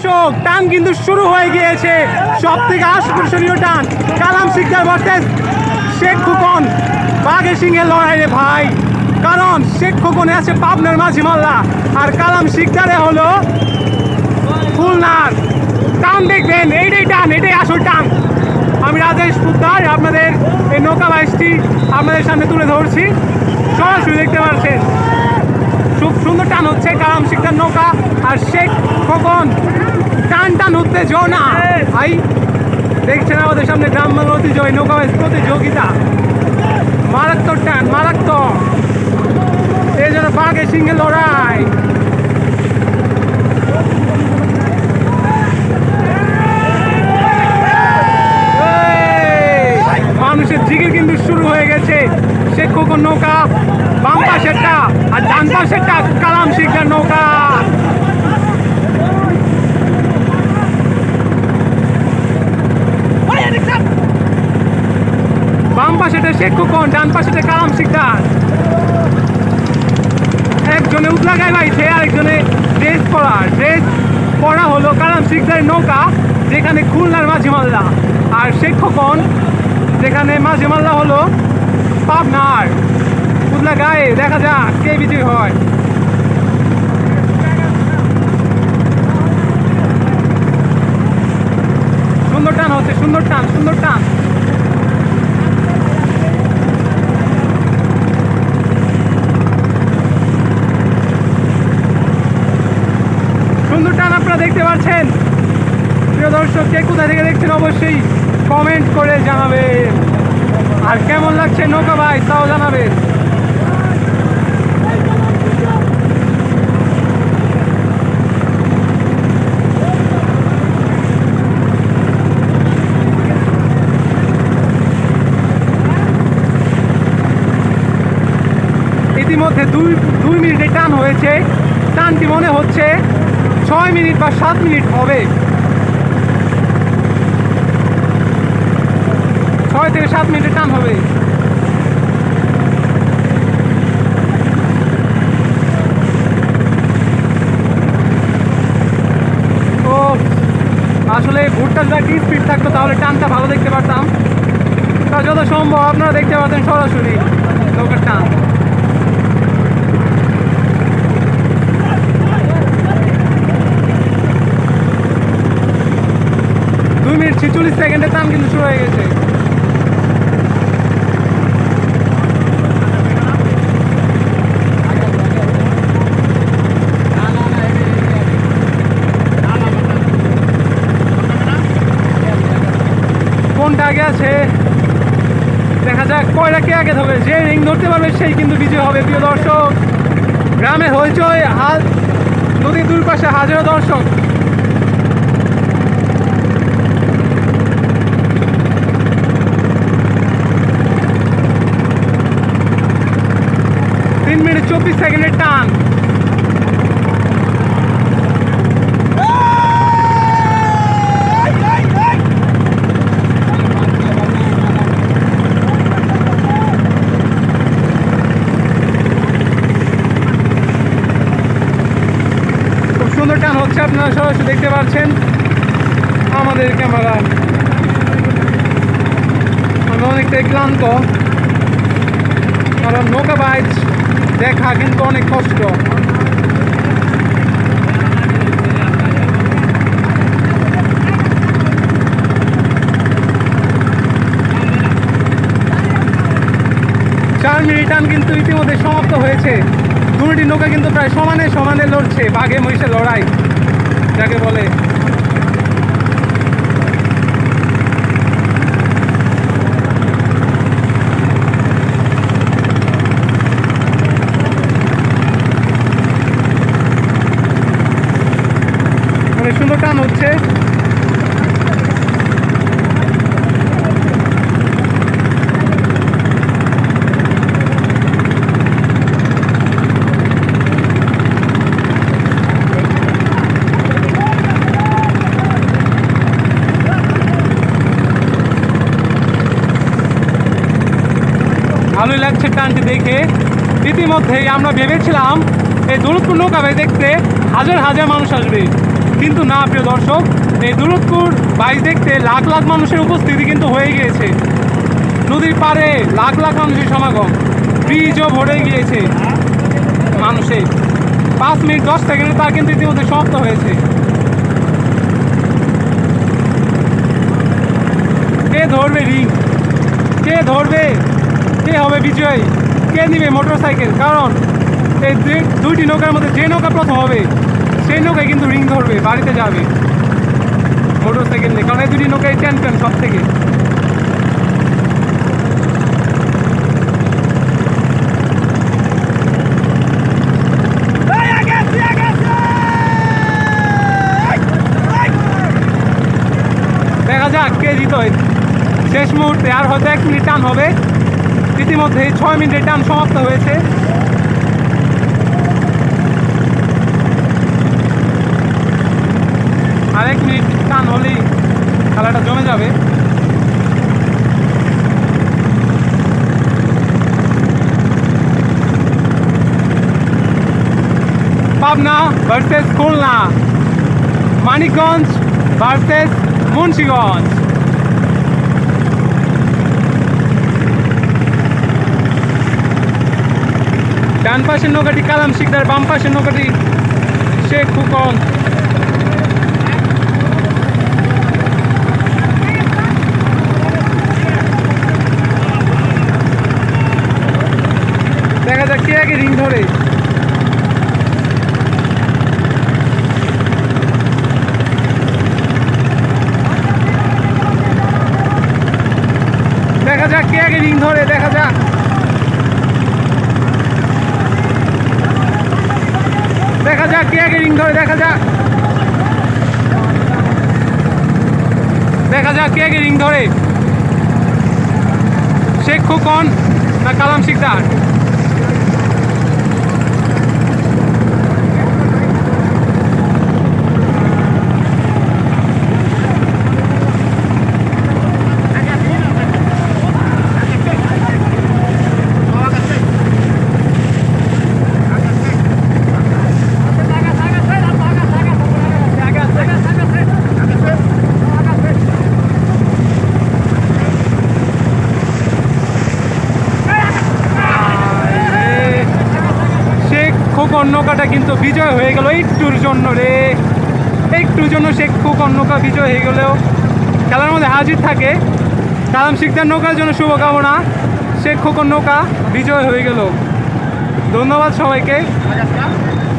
দর্শক টান কিন্তু শুরু হয়ে গিয়েছে। সব থেকে আকর্ষণীয় টান, কালাম শিকদার ভার্সেস শেখ খোকন। বাঘে সিংহের লড়াই রে ভাই। কারণ শেখ খোকনে আছে পাবনার মাঝি মাল্লা, আর কালাম শিকদারে হলো খুলনার। টান দেখবেন, এইটাই টান, এটাই আসল টান। আমি রাজেশ পুদ্দার, আপনাদের এই নৌকা বাইশটি আপনাদের সামনে তুলে ধরছি। সরাসরি দেখতে পাচ্ছেন। খুব সুন্দর টান হচ্ছে কালাম শিকদার নৌকা আর শেখ খোকন। টান উত্তেজনা। ভাই দেখছেন আমাদের সামনে গ্রাম বাংলা ঐতিহ্য নৌকা প্রতিযোগিতা। মারাত্মক টান মারাত্মক। এই জন্য বাঘের সিংহে লড়াই। মানুষের জিগির কিন্তু শুরু হয়ে গেছে। সে খোকন নৌকা বাম পাশেরটা আর ডান পাশেরটা কালাম শিকদার নৌকা। পাশেটা শেখ খোকন, ডান পাশেটা কালাম শিকদার। একজনে উতলাগায় বাইছে, আরেকজনে ড্রেস পরা। ড্রেস পরা হলো কালাম শিকদারের নৌকা, যেখানে খুলনার মাঝে মাল্লা আর শেখ খোকন, যেখানে মাঝে মাল্লা হলো পাবনার। উতলা গায়ে, দেখা যাক কে বিজয় হয়। সুন্দর টান হচ্ছে, সুন্দর টান সুন্দর টান সুন্দর টান আপনারা দেখতে পাচ্ছেন। প্রিয় দর্শক, কে কোথা থেকে দেখছেন অবশ্যই কমেন্ট করে জানাবেন আর কেমন লাগছে নৌকা ভাই, তাও জানাবেন ইতিমধ্যে দুই দুই মিনিটে টান হয়েছে। টানটি মনে হচ্ছে ছয় মিনিট বা সাত মিনিট হবে। ছয় থেকে সাত মিনিটের টান হবে। তো আসলে ভুট্টার যা কি স্পিড থাকতো, তাহলে টানটা ভালো দেখতে পারতাম। তা যত সম্ভব আপনারা দেখতে পাচ্ছেন সরাসরি লোকের টান। ছিচল্লিশ সেকেন্ডের টান কিন্তু শুরু হয়ে গেছে। কোনটা আগে আছে। দেখা যাক কয়টা কে আগে ধরবে। যে রিং ধরতে পারবে সেই কিন্তু বিজয় হবে, প্রিয় দর্শক। গ্রামে হইচই হাল নদীর দুই পাশে হাজারো দর্শক তিন মিনিট চব্বিশ সেকেন্ডের টান সুন্দর টান হচ্ছে আপনারা সরাসরি দেখতে পাচ্ছেন। আমাদের ক্যামেরা। আমি অনেকটাই ক্লান্ত। কারণ নৌকা বাইচ দেখা কিন্তু অনেক কষ্ট। চার মিনিট কিন্তু ইতিমধ্যে সমাপ্ত হয়েছে। দুটি নৌকা কিন্তু প্রায় সমানে সমানে লড়ছে, বাঘে মহিষে লড়াই, যাকে বলে অনেক সুন্দর টান হচ্ছে। ভালোই লাগছে টানটি দেখে। ইতিমধ্যেই আমরা ভেবেছিলাম, এই দৌলতপুর নৌকাবে দেখতে হাজার হাজার মানুষ আসবে। কিন্তু না, প্রিয় দর্শক, এই দূরত্বর বাইচ দেখতে লাখ লাখ মানুষের উপস্থিতি কিন্তু হয়ে গিয়েছে। নদীর পারে লাখ লাখ মানুষের সমাগম ব্রিজও ভরে গিয়েছে মানুষে পাঁচ মিনিট দশ সেকেন্ডে তা কিন্তু ইতিমধ্যে সমাপ্ত হয়েছে। কে ধরবে রিং কে ধরবে? কে হবে বিজয়? কে নিবে মোটর সাইকেল কারণ এই দুইটি নৌকার মধ্যে যে নৌকা প্রথম হবে সেই নৌকায় কিন্তু রিং ধরবে বাড়িতে যাবে। মোটর সাইকেল নিয়ে কারণ এই দুটি নৌকায় চ্যাম্পিয়ন সব থেকে। দেখা যাক কে জিতয়। শেষ মুহূর্তে আর হয়তো এক মিনিট টান হবে। ইতিমধ্যে ছয় মিনিটের টান সমাপ্ত হয়েছে। এক মিনিট টান হলেই খেলাটা জমে যাবে। Pabna versus Khulna, Manikganj versus Munshiganj. ডান পাশের নৌকাটি কালাম শিকদার, বাম পাশের নৌকাটি শেখ ফুকন। যাক রিং ধরে। দেখা যাক কে আগে রিং ধরে, দেখা যাক। দেখা যাক কে আগে রিং ধরে, দেখা যাক। দেখা যাক কে আগে রিং ধরে। শেখ খোকন না কালাম শিকদার শেখ খোকন নৌকাটা কিন্তু বিজয় হয়ে গেল একটুর জন্য রে। একটুর জন্য সে খোকন নৌকা বিজয় হয়ে গেলেও খেলার মধ্যে হাজির থাকে। কালাম শিকদার নৌকার জন্য শুভকামনা। শেখ খোকন নৌকা বিজয় হয়ে গেল। ধন্যবাদ সবাইকে।